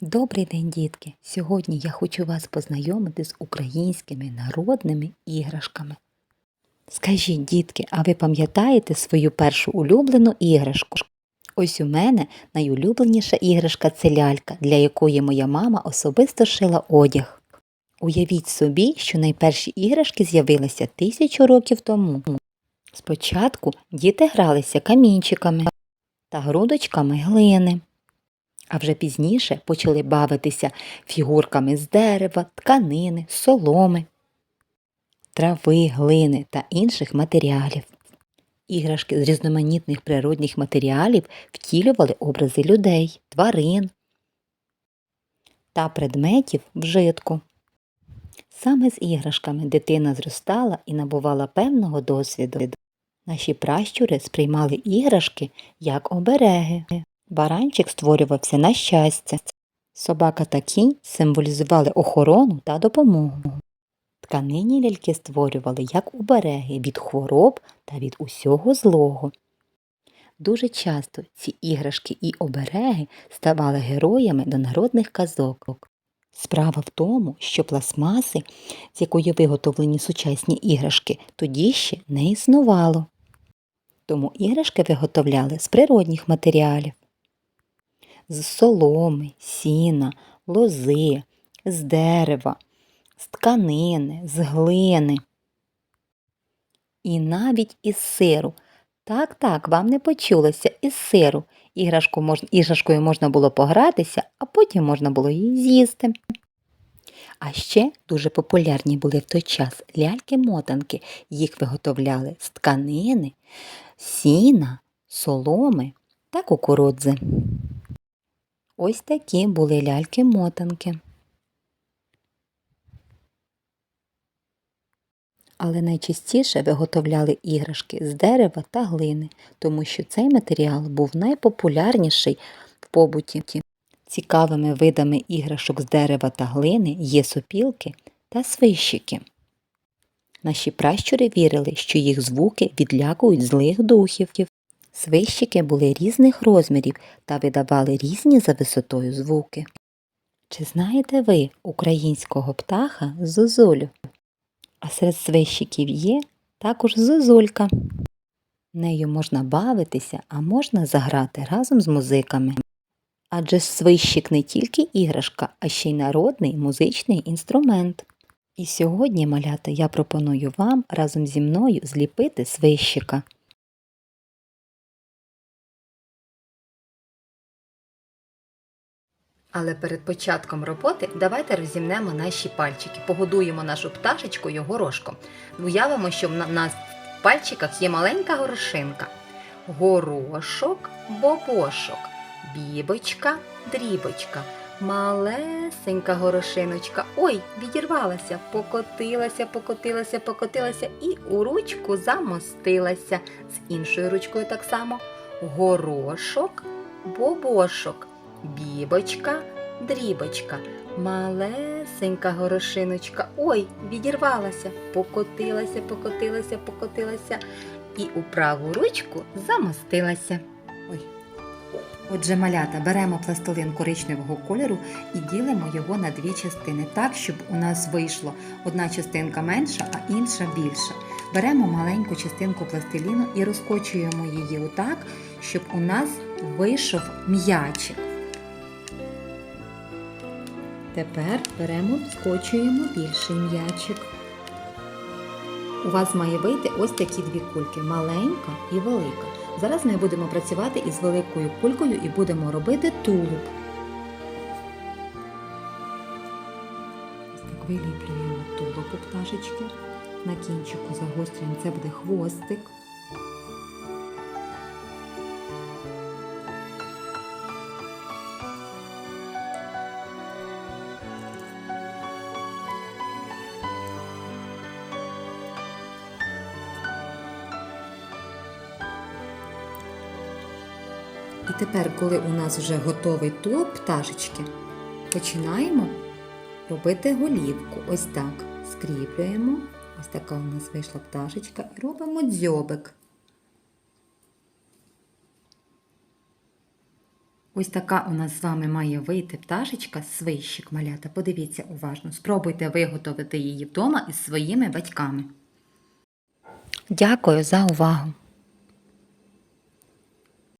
Добрий день, дітки! Сьогодні я хочу вас познайомити з українськими народними іграшками. Скажіть, дітки, а ви пам'ятаєте свою першу улюблену іграшку? Ось у мене найулюбленіша іграшка це лялька, для якої моя мама особисто шила одяг. Уявіть собі, що найперші іграшки з'явилися тисячу років тому. Спочатку діти гралися камінчиками та грудочками глини а вже пізніше почали бавитися фігурками з дерева, тканини, соломи, трави, глини та інших матеріалів. Іграшки з різноманітних природних матеріалів втілювали образи людей, тварин та предметів вжитку. Саме з іграшками дитина зростала і набувала певного досвіду. Наші пращури сприймали іграшки як обереги. Баранчик створювався на щастя. Собака та кінь символізували охорону та допомогу. Тканині ляльки створювали як обереги від хвороб та від усього злого. Дуже часто ці іграшки і обереги ставали героями до народних казок. Справа в тому, що пластмаси, з якої виготовлені сучасні іграшки, тоді ще не існувало. Тому іграшки виготовляли з природних матеріалів з соломи, сіна, лози, з дерева, з тканини, з глини. І навіть із сиру. Так, так, вам не почулося із сиру. Іграшку можна, іграшкою можна було погратися, а потім можна було її з'їсти. А ще дуже популярні були в той час ляльки-мотанки. Їх виготовляли з тканини, сіна, соломи та кукурудзи. Ось такі були ляльки-мотанки. Але найчастіше виготовляли іграшки з дерева та глини, тому що цей матеріал був найпопулярніший в побуті. Цікавими видами іграшок з дерева та глини є сопілки та свищики. Наші пращури вірили, що їх звуки відлякують злих духів. Свищики були різних розмірів та видавали різні за висотою звуки. Чи знаєте ви українського птаха зозулю? А серед свищиків є також зозулька. Нею можна бавитися, а можна заграти разом з музиками. Адже свищик не тільки іграшка, а ще й народний музичний інструмент. І сьогодні, малята, я пропоную вам разом зі мною зліпити свищика. Але перед початком роботи давайте розімнемо наші пальчики, погодуємо нашу пташечку його рожком. Уявимо, що в нас в пальчиках є маленька горошинка. Горошок, бобошок, бібочка, дрібочка, малесенька горошиночка. Ой, відірвалася, покотилася, покотилася, покотилася і у ручку замостилася. З іншою ручкою так само. Горошок, бобошок бібочка, дрібочка, малесенька горошиночка. Ой, відірвалася, покотилася, покотилася, покотилася і у праву ручку замостилася. Ой. Отже, малята, беремо пластилин коричневого кольору і ділимо його на дві частини, так, щоб у нас вийшло одна частинка менша, а інша більша. Беремо маленьку частинку пластиліну і розкочуємо її отак, щоб у нас вийшов м'ячик. Тепер беремо, скочуємо більший м'ячик. У вас має вийти ось такі дві кульки маленька і велика. Зараз ми будемо працювати із великою кулькою і будемо робити тулуб. Ось так виліплюємо тулуб у пташечки. На кінчику загострюємо, це буде хвостик. І тепер, коли у нас вже готовий тулуб пташечки, починаємо робити голівку. Ось так. Скріплюємо. Ось така у нас вийшла пташечка. І робимо дзьобик. Ось така у нас з вами має вийти пташечка свищик малята. Подивіться уважно. Спробуйте виготовити її вдома із своїми батьками. Дякую за увагу!